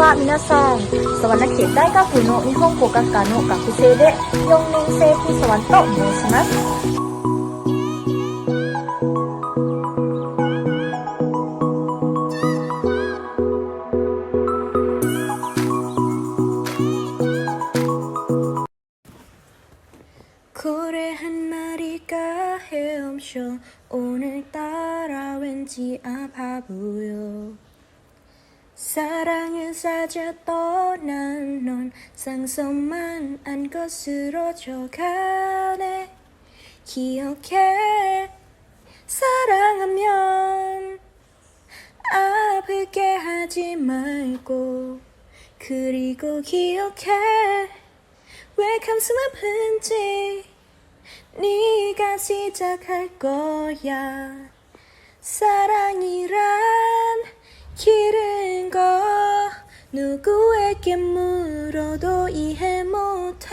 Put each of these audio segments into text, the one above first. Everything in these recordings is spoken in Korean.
は皆さん、サワナ県大学の日本語学科の学生で4年生ピソワンと申します。 고래 한 마리가 헤엄쳐 오늘따라 왠지 아파 보여. 사랑을 사자 떠난 넌 상상만 안 것으로 져가네 기억해. 사랑하면 아프게 하지 말고 그리고 기억해. 왜 가슴 아픈지 네가 시작할 거야. 사랑이란 길은 거 누구에게 물어도 이해 못해.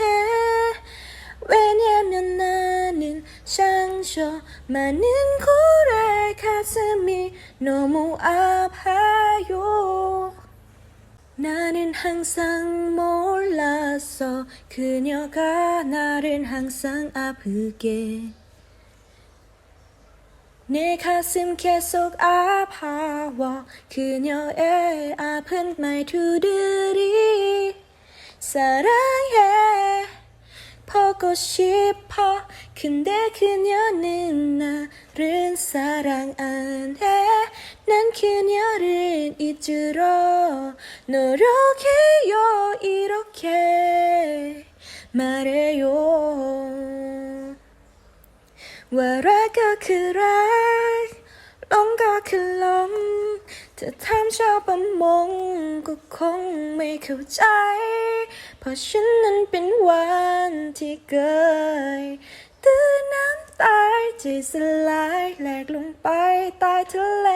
왜냐면 나는 상처 많은 고래 가슴이 너무 아파요 나는 항상 몰랐어 그녀가 나를 항상 아프게. 내 가슴 계속 아파와 그녀의 아픈 말투들이 사랑해. 보고 싶어. 근데 그녀는 나를 사랑 안 해 난 그녀를 잊으러 노력해요 이렇게 말해요 What I got could I ลงก็คือลมจะถามชอบประมงก็คงไม่เข้าใจ เพราะฉันนั้นเป็นวันที่เกยตื้นน้ำตายใจสลายแหลกลงไปใต้ทะเล